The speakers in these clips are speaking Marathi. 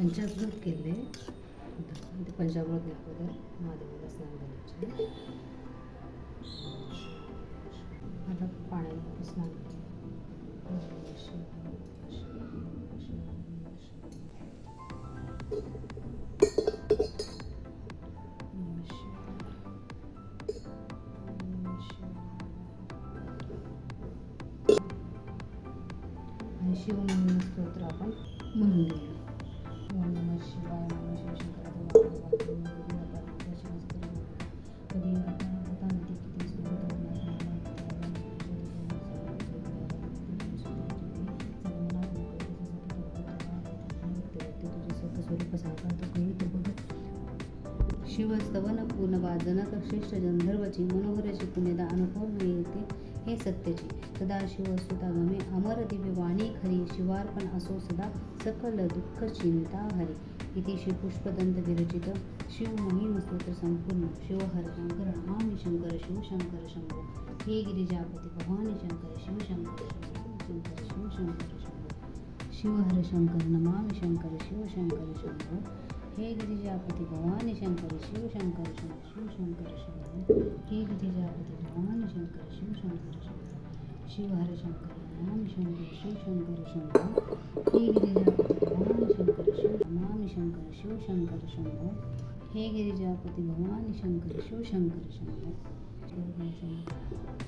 पंचामृत केले. ते पंचामृत अगोदर महादेवाला स्नान घालायचे आता पाण्याने स्नान केलं शिवमंगल स्तोत्र आपण म्हणून घेऊया शिवाय नमः शिवस्तवन पूर्ण वाजन श्रेष्ठ गंधर्वची मनोहरची पुण्यदा अनुभव मिळते येते हे सत्यची सदाशिव सुदागमे अमर दिव्य वाणी खरी. शिवार्पण असो सदा सकल दुःख चिंता हरी. इति श्री पुष्पदंत विरचित शिव स्तोत्र संपूर्ण. शिवहर शंकर नमामि शंकर शिवशंकर शंभो. हे गिरिजापती भवानी शंकर शिवशंकर शंकर शिवशंकर शंभो. शिवहर शंकर नमामि शंकर शिवशंकर शंभो. हे गिरिजापती भवानी शंकर शिवशंकर शंभो. शिवशंकर शंभो. शंभो शिवहर शंकर नमामि शंकर शिवशंकर शंभो हे गिरिजापती भवानी शंकर शिव नमामि शंकर शिवशंकर शंभो हे गिरिजापती भवानी शंकर शिवशंकर शंभो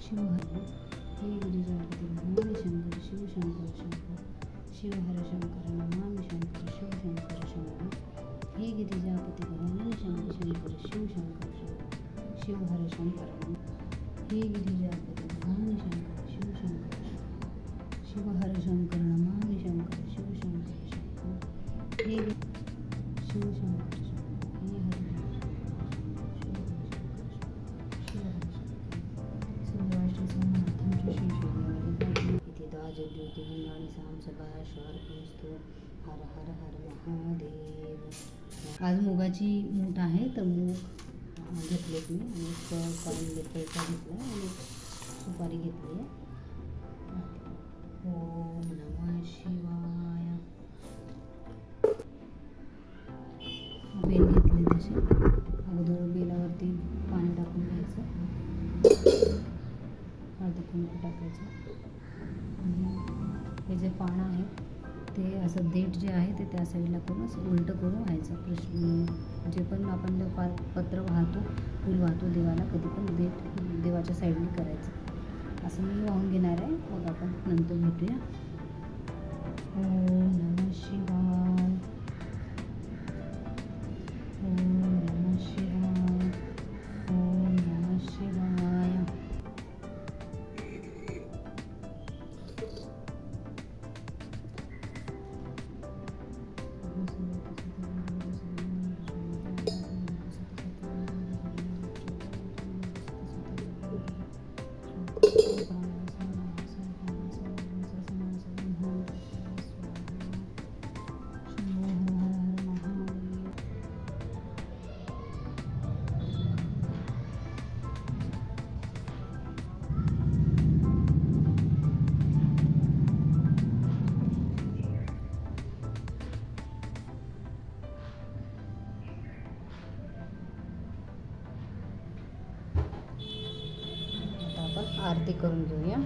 शिवहर हे गिरिजापती भवानी शंकर शिवशंकर शंभो शिवहर शंकर नमामि शंकर शिवशंकर शंभो हे गिरिजापती भवानी शंकर शंकर शिवशंकर शंभो शिवहर शंकर हे गिरिजापती इथे द्वाज ज्योतिर्लिंगाणी साम सभा हर हर हर महादेव आज मुगाची मूठ आहे तर मूग अं, घेतलेत मी. आणि एक कॉईन पैसा घेतलं आणि सुपारी घेतली आहे. ओम नमः शिवाय. बेल घेतले तसे अगोदर बेलावरती पाणी टाकून घ्यायचं. हळदी कुंकू टाकायचं. जे पानं आहे ते असं देठ जे आहे ते त्या साईडला करून असं उलटं करून व्हायचं. कृष्ण जे पण आपण ते पा पत्र वाहतो फूल वाहतो देवाला कधी पण देठ देवाच्या साईडने करायचं. असं मी वाहून घेणार आहे. मग आपण नंतर भेटूया. ओम नम शिवाय. आपण आरती करून घेऊया